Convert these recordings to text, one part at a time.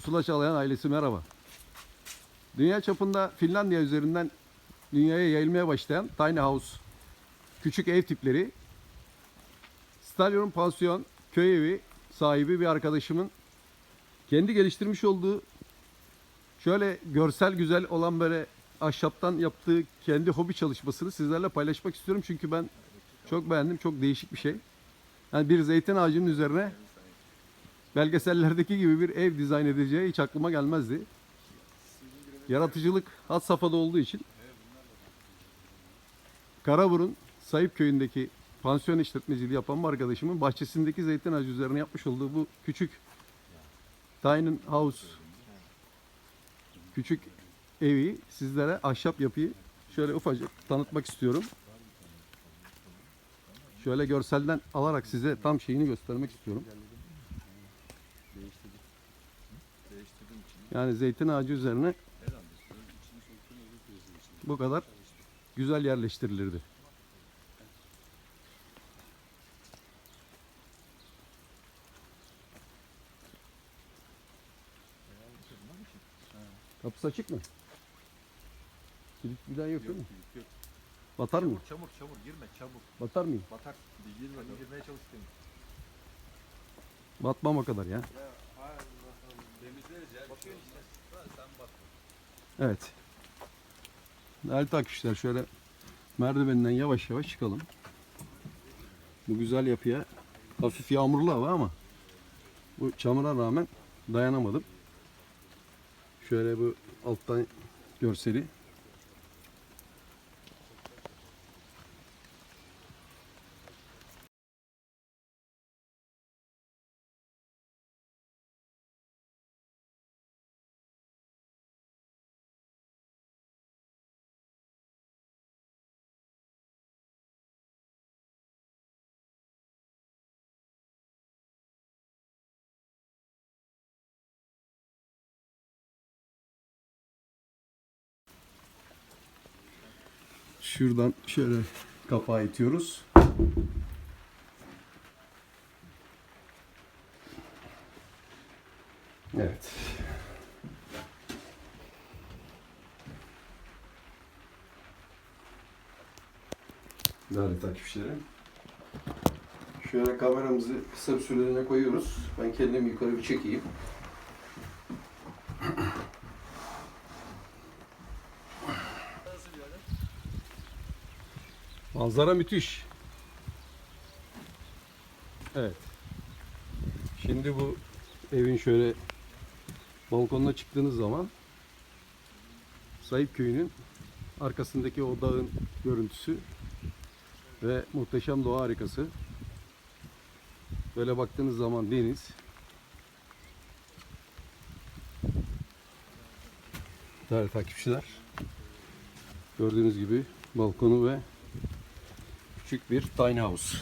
Pusula Çalayan ailesi merhaba. Dünya çapında Finlandiya üzerinden dünyaya yayılmaya başlayan tiny house, küçük ev tipleri, Stalyon'un pansiyon, köy evi sahibi bir arkadaşımın kendi geliştirmiş olduğu şöyle görsel güzel olan böyle ahşaptan yaptığı kendi hobi çalışmasını sizlerle paylaşmak istiyorum. Çünkü ben çok beğendim. Çok değişik bir şey. Yani bir zeytin ağacının üzerine belgesellerdeki gibi bir ev dizayn edeceği hiç aklıma gelmezdi. Yaratıcılık had safhada olduğu için Karaburun Sayıp köyündeki pansiyon işletmeciliği yapan bir arkadaşımın bahçesindeki zeytin ağacı üzerine yapmış olduğu bu küçük tiny house küçük evi sizlere ahşap yapıyı şöyle ufacık tanıtmak istiyorum. Şöyle görselden alarak size tam şeyini göstermek istiyorum. Yani zeytin ağacı üzerine bu kadar güzel yerleştirilirdi. Kapısı açık mı? Kilit falan yok değil mi? Yok. Batar mı? Çamur çamur girme çabuk. Batar mıyım? Batar. Bir girme. Bir girmeye çalıştım. Batmam o kadar ya. Ya. Evet. Değerli takipçiler şöyle merdivenden yavaş yavaş çıkalım. Bu güzel yapıya hafif yağmurlu hava ama bu çamura rağmen dayanamadım. Şöyle bu alttan görseli. Şuradan şöyle kapağı itiyoruz. Evet. Değerli takipçilerim. Şöyle kameramızı kısa bir süreliğine koyuyoruz. Ben kendimi yukarı bir çekeyim. Manzara müthiş. Evet. Şimdi bu evin şöyle balkonuna çıktığınız zaman Sayıp Köyü'nün arkasındaki o dağın görüntüsü ve muhteşem doğa harikası. Böyle baktığınız zaman deniz. Değerli takipçiler. Gördüğünüz gibi balkonu ve küçük bir tiny house.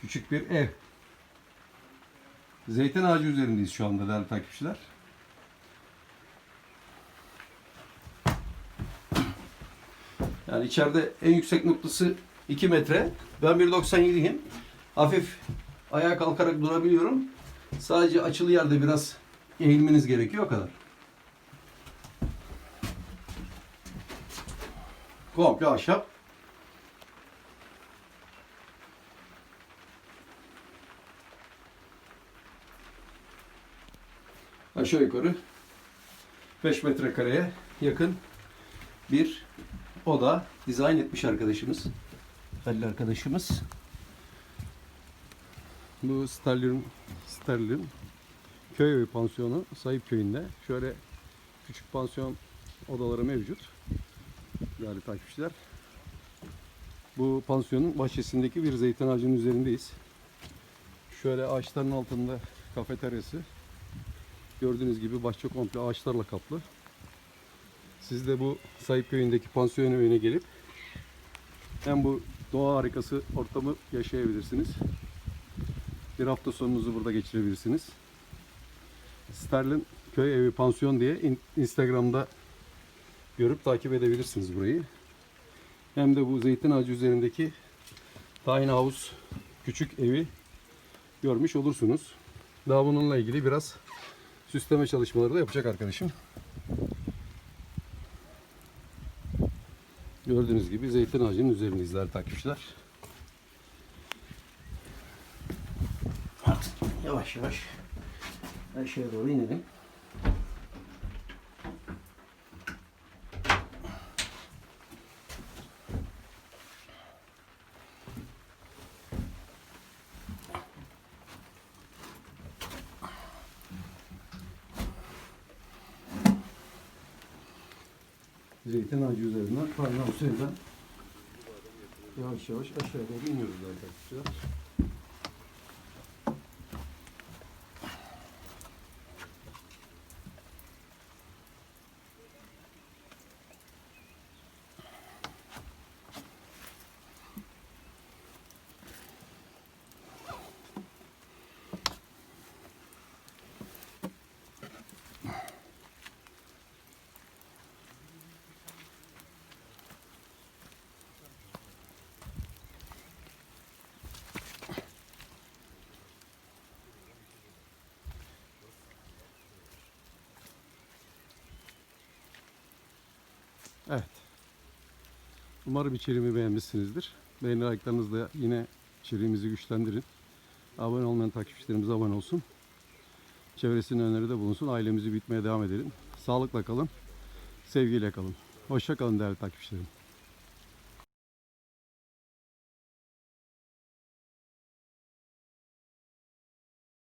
Küçük bir ev. Zeytin ağacı üzerindeyiz şu anda değerli takipçiler. Yani içeride en yüksek noktası 2 metre. Ben 1.97'yim. Hafif ayağa kalkarak durabiliyorum. Sadece açılı yerde biraz eğilmeniz gerekiyor o kadar. Komple ahşap. Aşağı yukarı 5 metrekareye yakın bir oda dizayn etmiş arkadaşımız. Halil arkadaşımız. Bu Sterling, Sterling köy evi pansiyonu Sayıp köyünde. Şöyle küçük pansiyon odaları mevcut. Değerli takipçiler. Bu pansiyonun bahçesindeki bir zeytin ağacının üzerindeyiz. Şöyle ağaçların altında kafeteryası. Gördüğünüz gibi bahçe komple ağaçlarla kaplı. Siz de bu Sayıp köyündeki pansiyon evine gelip hem bu doğa harikası ortamı yaşayabilirsiniz. Bir hafta sonunuzu burada geçirebilirsiniz. Sterlin Köy Evi Pansiyon diye in- Instagram'da görüp takip edebilirsiniz burayı. Hem de bu zeytin ağacı üzerindeki tiny house küçük evi görmüş olursunuz. Daha bununla ilgili biraz süsleme çalışmaları da yapacak arkadaşım. Gördüğünüz gibi zeytin ağacının üzerindeyiz değerli takipçiler. Artık yavaş yavaş aşağıya doğru inelim. Zeytin ağacı üzerinden, pardon üzerinden yavaş yavaş aşağı doğru iniyoruz değerli Evet. Umarım içeriğimi beğenmişsinizdir. Beğeni like'larınızla yine içeriğimizi güçlendirin. Abone olmayan takipçilerimiz abone olsun. Çevresinin öneride bulunsun. Ailemizi büyütmeye devam edelim. Sağlıkla kalın. Sevgiyle kalın. Hoşça kalın değerli takipçilerim.